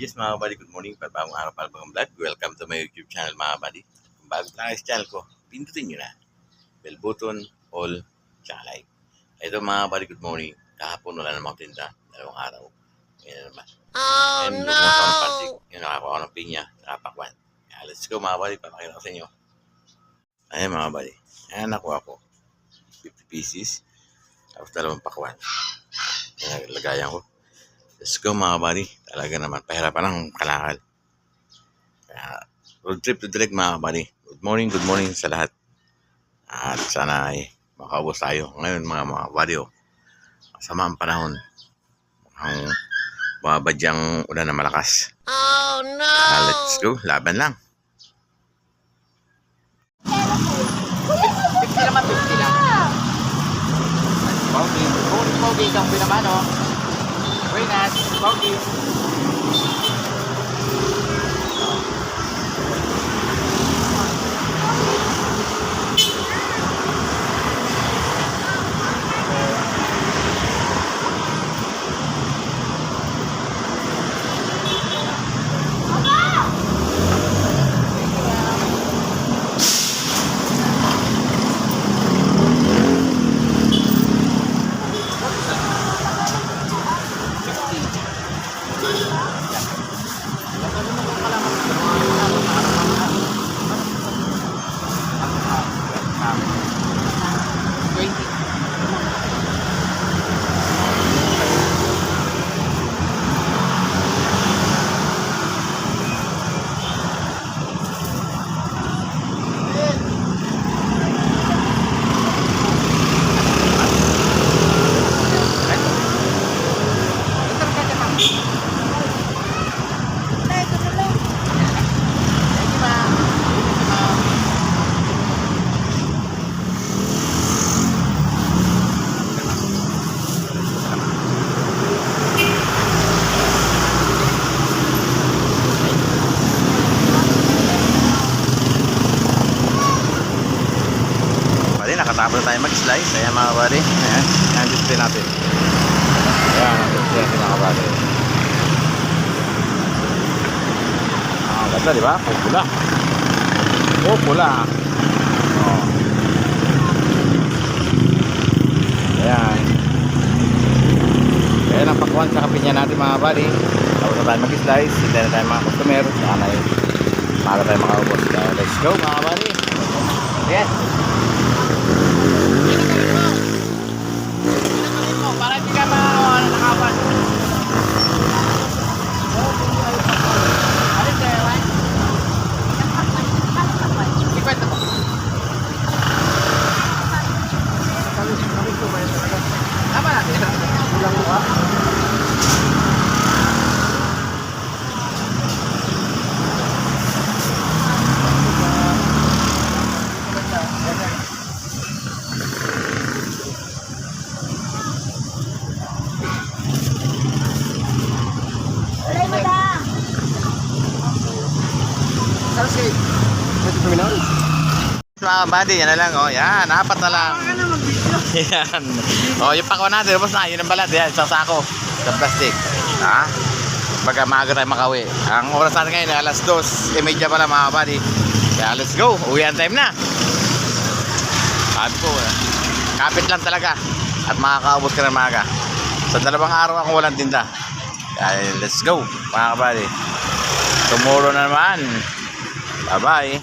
Yes mga kabady, good morning. Pagpagong araw para pang vlog. Welcome to my YouTube channel mga kabady. Kung bago kayo sa channel ko, pindutin nyo na. Bell button, all, tsaka like. Ito mga kabady, good morning. Kahapon wala namang tinda. Dalawang araw. Ngayon na naman. Oh And no! Yung nakakuha ko ng pinya, nakapakwan. Kaya let's go mga kabady, papakita ko sa inyo. Ayan mga kabady. Ayan nakuha ko. 50 pieces. Tapos dalawang pakwan. Ayan, lagayan ko. Let's go mga buddy. Talaga naman. Pahirapan ng kalakal. Kaya, road trip to direct mga buddy. Good morning, good morning sa lahat. At sana ay makaubos tayo. Ngayon mga mga buddy. Oh, masama ang panahon. Ang babadyang ulan na malakas. Oh no! Kaya let's go. Laban lang. 50 naman, 50 lang. Pogi. Pogi, pogi kang pinaman, oh. Buenas, pogi. Na tayo mag-slice. Ayan mga buddy. Ayan. Ayan ang display natin. Ayan ang display natin mga buddy. Ah, ganda di ba? Pupula. Pupula. Oh. Ayan. Ayan ang pakwan sa kapinya natin mga buddy. Tapos na tayo mag-slice. Hindi na tayo mga customer. Sana ay para tayo makaubos. Let's go mga buddy. Yes. Mga buddy, yan na lang, oh. Yan, apat na lang. yan. Oh, yung pakwa natin, tapos na, yun ang balat. Yan, sa sako. Sa plastic. Ha? Baga maaga tayo makawi. Ang oras natin ngayon, ay alas 2. E medya pala mga buddy. Kaya let's go. Uwian time na. Sabi ko, eh, kapit lang talaga. At makakaubos ka ng maaga. Sa dalawang araw akong walang tinda. Kaya let's go, mga buddy. Tomorrow na naman. Bye-bye.